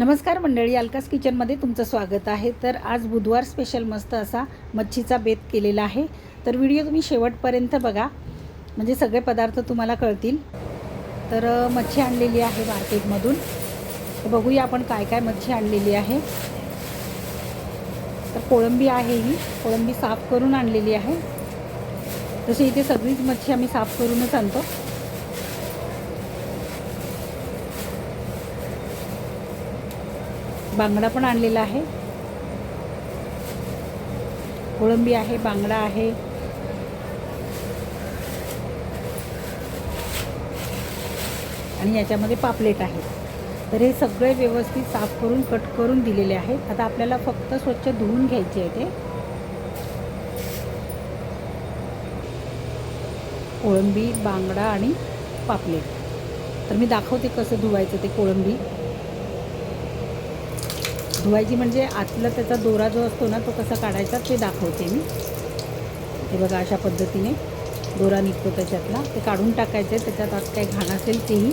नमस्कार मंडळी अलकास किचनमध्ये तुमचं स्वागत आहे. तर आज बुधवार स्पेशल मस्त असा मच्छीचा बेत केलेला आहे. तर व्हिडिओ तुम्ही शेवटपर्यंत बघा. म्हणजे सगळे पदार्थ तुम्हाला कळतील. तर मच्छी आणलेली आहे मार्केटमधून. तर बघूया आपण काय काय मच्छी आणलेली आहे. तर कोळंबी आहे ही. कोळंबी साफ करून आणलेली आहे. तशी इथे सगळीच मच्छी आम्ही साफ करूनच आणतो. बांगडा पण आणलेला आहे. कोळंबी आहे बांगडा आहे. आणि याच्यामध्ये पापलेट आहे. तर हे सगळे व्यवस्थित साफ करून कट करून दिलेले आहेत. आता आपल्याला फक्त स्वच्छ धुवून घ्यायचे आहे ते. कोळंबी बांगडा आणि पापलेट. तर मी दाखवते कसं धुवायचं ते कोळंबी. धुवायची म्हणजे आतला त्याचा दोरा जो असतो ना तो कसा काढायचा ते दाखवते मी. हे बघा अशा पद्धतीने दोरा निघतो त्याच्यातला. ते काढून टाकायचं आहे त्याच्यात आत काही घाण असेल तेही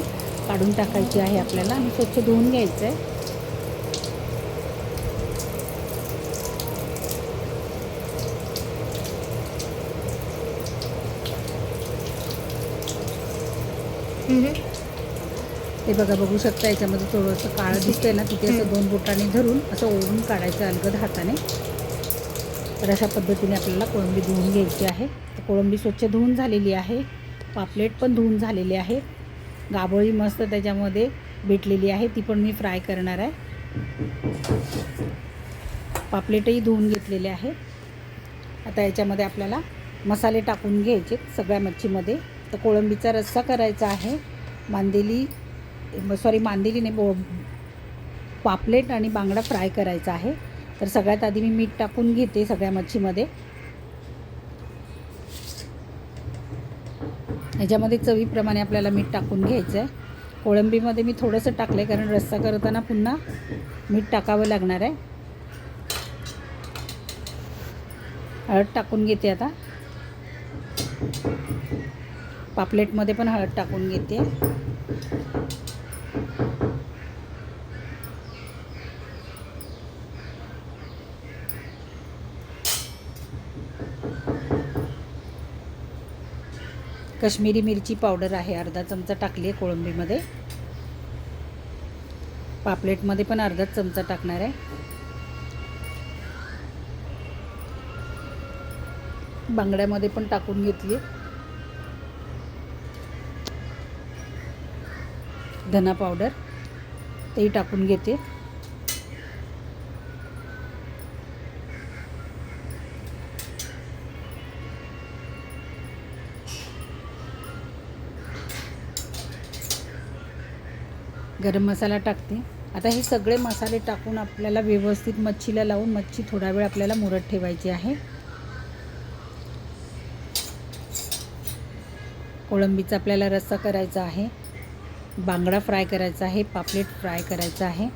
काढून टाकायची आहे आपल्याला आणि स्वच्छ धुवून घ्यायचं आहे ते बघा बघू शकता याच्यामध्ये थोडंसं काळं दिसतंय ना तिथे असं दोन बोटाने धरून असं ओढून काढायचं अलगद हाताने. तर अशा पद्धतीने आपल्याला कोळंबी धुवून घ्यायची आहे. तर कोळंबी स्वच्छ धुवून झालेली आहे. पापलेट पण धुवून झालेली आहे. गाबोळी मस्त त्याच्यामध्ये भेटलेली आहे. ती पण मी फ्राय करणार आहे. पापलेटही धुवून घेतलेले आहे. आता याच्यामध्ये आपल्याला मसाले टाकून घ्यायचे सगळ्या मच्छीमध्ये. तर कोळंबीचा रस्सा करायचा आहे. मांदेली सॉरी मांदेली नाही बो पापलेट आणि बांगडा फ्राय करायचा आहे. तर सगळ्यात आधी मी मीठ टाकून घेते सगळ्या मच्छीमध्ये. ह्याच्यामध्ये चवीप्रमाणे आपल्याला मीठ टाकून घ्यायचं आहे कोळंबीमध्ये मी थोडंसं टाकलं आहे कारण रस्सा करताना पुन्हा मीठ टाकावं लागणार आहे. हळद टाकून घेते आता. पापलेटमध्ये पण हळद टाकून घेते. कश्मीरी मिरची पावडर आहे अर्धा चमचा टाकली आहे कोळंबीमध्ये. पापलेटमध्ये पण अर्धाच चमचा टाकणार आहे. बांगड्यामध्ये पण टाकून घेतली धना पावडर तेही टाकून घेते. गरम मसाला टाकते. आता हे सगळे मसाले टाकून आपल्याला व्यवस्थित मच्छीला लावून मच्छी थोडा वेळ आपल्याला मुरत ठेवायची आहे. कोळंबीचा आपल्याला रस्सा करायचा आहे. बांगडा फ्राय करायचा आहे. पापलेट फ्राय करायचा आहे.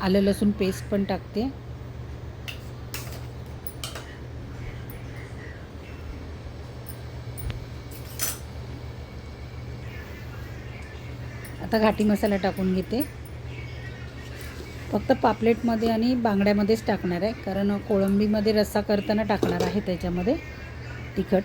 आलं लसूण पेस्ट पण टाकते. आता घाटी मसाला टाकून घेते. फक्त पापलेटमध्ये आणि बांगड्यामध्येच टाकणार आहे कारण कोळंबीमध्ये रस्सा करताना टाकणार आहे त्याच्यामध्ये तिखट.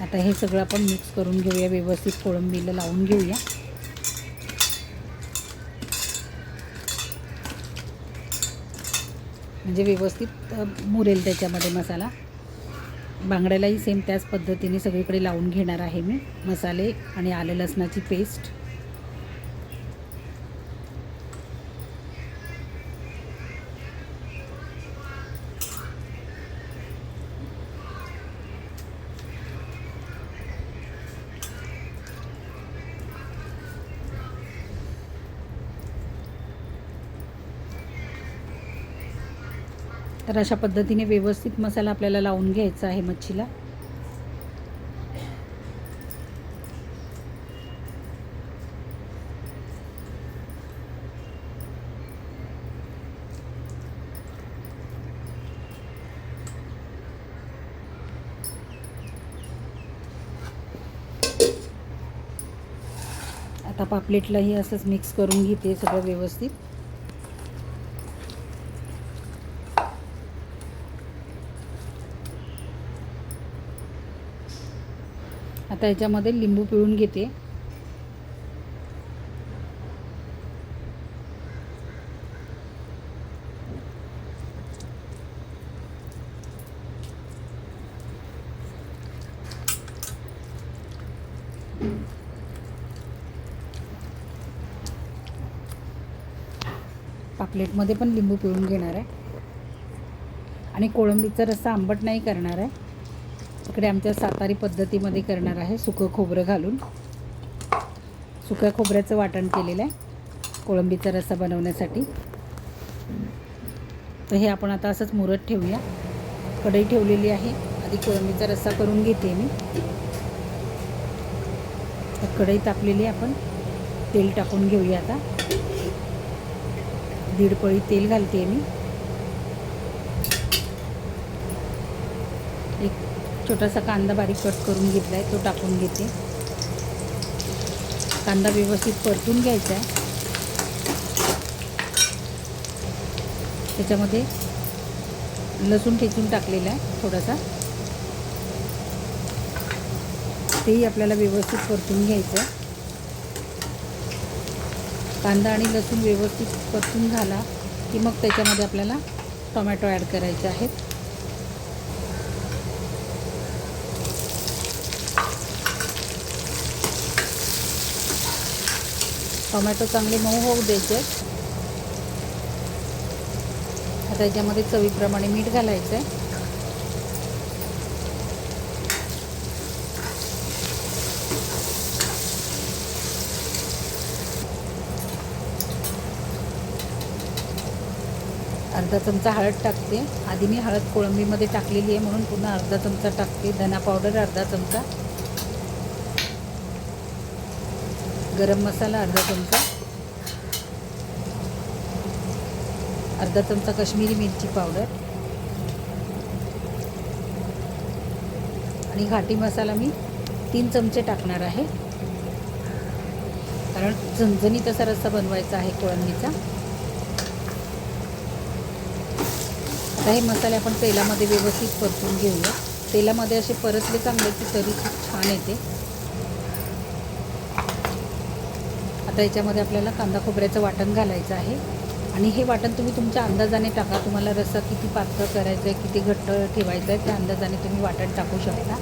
आता हे सगळं आपण मिक्स करून घेऊया व्यवस्थित कोळंबीला लावून घेऊया. म्हणजे व्यवस्थित मुरेल त्याच्यामध्ये मसाला. बांगड्यालाही सेम त्याच पद्धतीने सगळीकडे लावून घेणार आहे मी मसाले आणि आलं लसणाची पेस्ट तर अशा पद्धतीने व्यवस्थित मसाला आपल्याला लावून घ्यायचा आहे मच्छीला. आता पापलेटलाही असंच मिक्स करून घेते सगळं व्यवस्थित. आता याच्यामध्ये लिंबू पिळून घेते. पापलेटमध्ये पण लिंबू पिळून घेणार आहे. आणि कोळंबीचा रस्सा आंबट नाही करणार आहे. इकडे आमच्या सातारी पद्धतीमध्ये करणार आहे. सुकं खोबरं घालून. सुक्या खोबऱ्याचं वाटण केलेलं आहे. कोळंबीचा रस्सा बनवण्यासाठी. तर हे आपण आता असंच मुरत ठेवूया. कढई ठेवलेली आहे. आधी कोळंबीचा रस्सा करून घेते मी. कढई तापलेली आहे आपण. तेल टाकून घेऊया आता. दीड पळी तेल घालते मी. एक छोटासा कांदा बारीक कट करून घेतला आहे तो टाकून घेते. कांदा व्यवस्थित परतून घ्यायचा आहे. त्याच्यामध्ये लसूण ठेचून टाकलेला आहे थोडासा. तेही आपल्याला व्यवस्थित परतून घ्यायचं आहे. कांदा आणि लसूण व्यवस्थित परतून झाला की मग त्याच्यामध्ये आपल्याला टोमॅटो ॲड करायचे आहेत. टोमॅटो चांगले मऊ होऊ द्यायचे. आता याच्यामध्ये चवीप्रमाणे मीठ घालायचं आहे. अर्धा चमचा हळद टाकते. आधी मी हळद कोळंबीमध्ये टाकलेली आहे म्हणून पुन्हा अर्धा चमचा टाकते. धना पावडर अर्धा चमचा. गरम मसाला अर्धा चमचा. अर्धा चमचा कश्मीरी मिरची पावडर. आणि घाटी मसाला मी तीन चमचे टाकणार आहे. कारण झणझणीत असा रस्सा बनवायचा आहे कोळंबीचा. आता हे मसाले आपण तेलामध्ये व्यवस्थित परतून घेऊया. तेलामध्ये असे परतले चांगले की तरी खूप छान येते. आता याच्यामध्ये आपल्याला कांदा खोबऱ्याचं वाटण घालायचं आहे. आणि हे वाटण तुम्ही तुमच्या अंदाजाने टाका. तुम्हाला रस्सा किती पातळ करायचं आहे किती घट्ट ठेवायचं आहे त्या अंदाजाने तुम्ही वाटण टाकू शकता.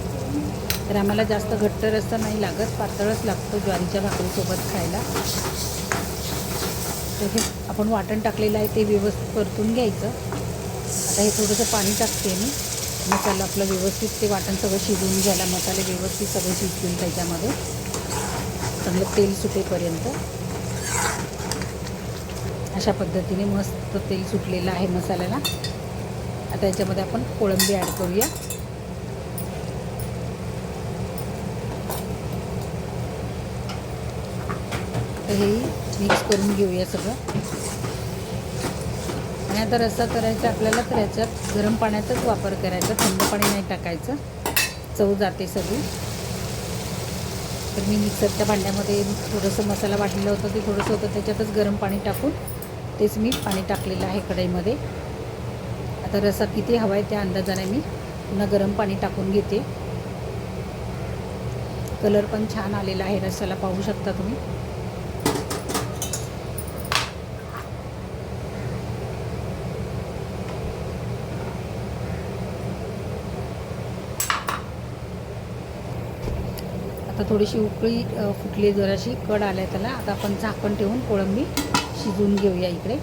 तर आम्हाला जास्त घट्ट रस्सा नाही लागत पातळच लागतो ज्वारीच्या भाकरीसोबत खायला. तर हे आपण वाटण टाकलेलं आहे ते व्यवस्थित परतून घ्यायचं. आता हे थोडंसं पाणी टाकते मी. मसाला आपलं व्यवस्थित ते वाटण सगळं शिजवून घ्यायला मसाले व्यवस्थित सगळे शिजतील त्याच्यामध्ये. चांगलं तेल सुटेपर्यंत. अशा पद्धतीने मस्त तेल सुटलेलं आहे मसाल्याला. आता याच्यामध्ये आपण कोळंबी ॲड करूया. तर हे मिक्स करून घेऊया सगळं. आणि आता रस्सा करायचा आपल्याला तर याच्यात गरम पाण्याचाच वापर करायचा थंड पाणी नाही टाकायचं. चव जाते सगळी. तर मी मिक्सरच्या भांड्यामध्ये थोडंसं मसाला वाटलेलं होतं ते थोडंसं होतं त्याच्यातच गरम पाणी टाकून तेच मी पाणी टाकलेलं आहे कढईमध्ये. आता रसा किती हवा आहे त्या अंदाजाने मी पुन्हा गरम पाणी टाकून घेते. कलर पण छान आलेला आहे रस्साला पाहू शकता तुम्ही. आता थोडीशी उकळी फुटली जराशी कड आल्या त्याला. आता आपण झाकण ठेवून कोळंबी शिजवून घेऊया इकडे.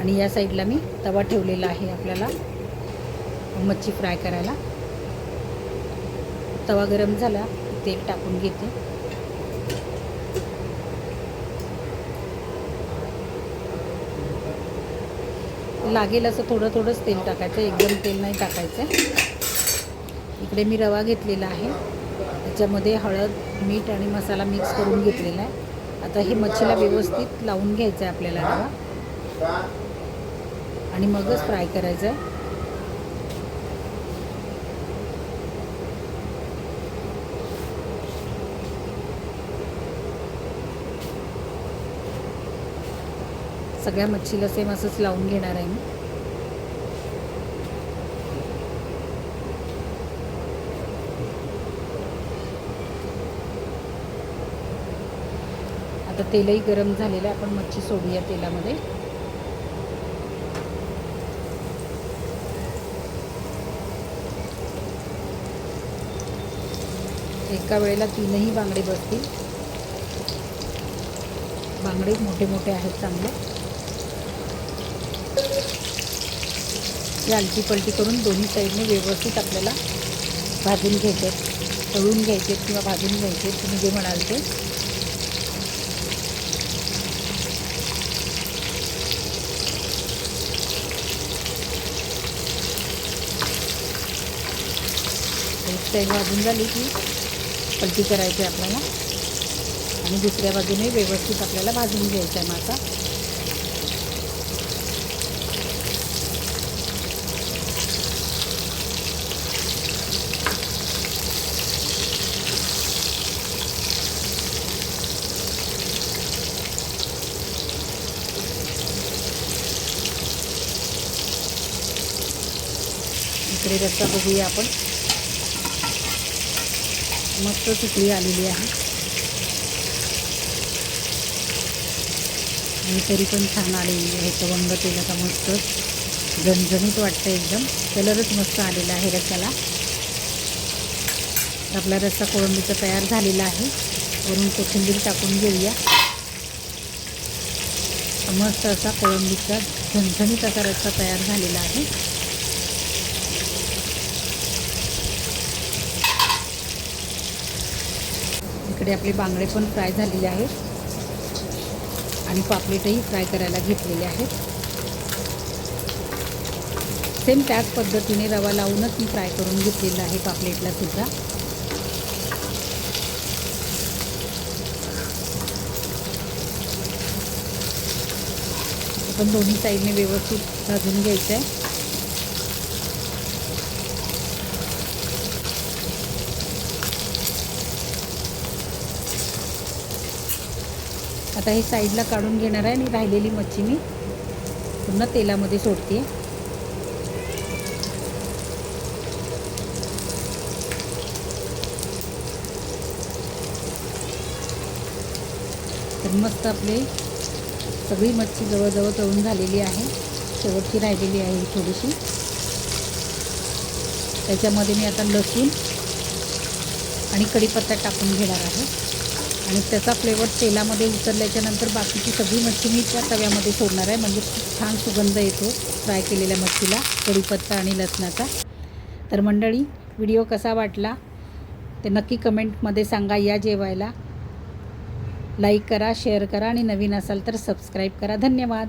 आणि या साईडला मी तवा ठेवलेला आहे आपल्याला मच्छी फ्राय करायला. तवा गरम झाला तेल टाकून घेते. लागेल असं थोडं थोडंच तेल टाकायचं एकदम तेल नाही टाकायचं. इकडे मी रवा घेतलेला आहे. याच्यामध्ये हळद मीठ आणि मसाला मिक्स करून घेतलेला आहे. आता हे मच्छीला व्यवस्थित लावून घ्यायचं आहे आपल्याला रवा. आणि मगच फ्राय करायचं आहे. सगळ्या मच्छीला सेम असंच लावून घेणार आहे मी. आता तेलही गरम झालेलं आहे. आपण मच्छी सोडूया तेलामध्ये. एका वेळेला तीनही बांगडे बसतील. बांगडे मोठे मोठे आहेत चांगले. आलटी पलटी करून दोन्ही साईडने व्यवस्थित आपल्याला भाजून घ्यायचे तळून घ्यायचे किंवा भाजून घ्यायचे तुम्ही जे म्हणाल ते. साईड भाजून झाली की पलटी करायची आहे आपल्याला. आणि दुसऱ्या बाजूने व्यवस्थित आपल्याला भाजून घ्यायचा आहे मासा. इकडे रस्ता बघूया आपण. मस्त सुकळी आलेली आहे. आणि तरी पण छान आलेली आहे. तवंग तेलाचा मस्त झणझणीत वाटतं एकदम. कलरच मस्त आलेला आहे रस्त्याला आपला रस्सा कोळंबीचा तयार झालेला आहे. वरून कोथिंबीर टाकून घेऊया. मस्त असा कोळंबीचा झणझणीत असा रस्सा तयार झालेला आहे. इकडे आपले बांगडे पण फ्राय झालेले आहेत. आणि पापलेटही फ्राय करायला घेतलेले आहेत. सेम त्याच पद्धतीने रवा लावूनच मी फ्राय करून घेतलेलं आहे पापलेटला सुद्धा. आपण दोन्ही साईडने व्यवस्थित भाजून घ्यायचं आहे आता हे साईडला काढून घेणार आहे आणि राहिलेली मच्छी मी पुन्हा तेलामध्ये सोडते. तर मस्त आपले सगळी मच्छी जवळजवळ तळून झालेली आहे. शेवटची राहिलेली आहे थोडीशी. त्याच्यामध्ये मी आता लसूण आणि कढीपत्ता टाकून घेणार आहे. आणि त्याचा फ्लेवर तेलामध्ये उतरल्याच्या नंतर बाकीची सगळी मच्छी मी त्या तव्यामध्ये सोडणार आहे. म्हणजे खूप छान सुगंध येतो फ्राय केलेल्या मच्छीला कढीपत्ता आणि लसणाचा. तर मंडळी व्हिडिओ कसा वाटला? ते नक्की कमेंटमध्ये सांगा. या जेवायला लाईक करा शेअर करा आणि नवीन असाल तर सबस्क्राईब करा. धन्यवाद.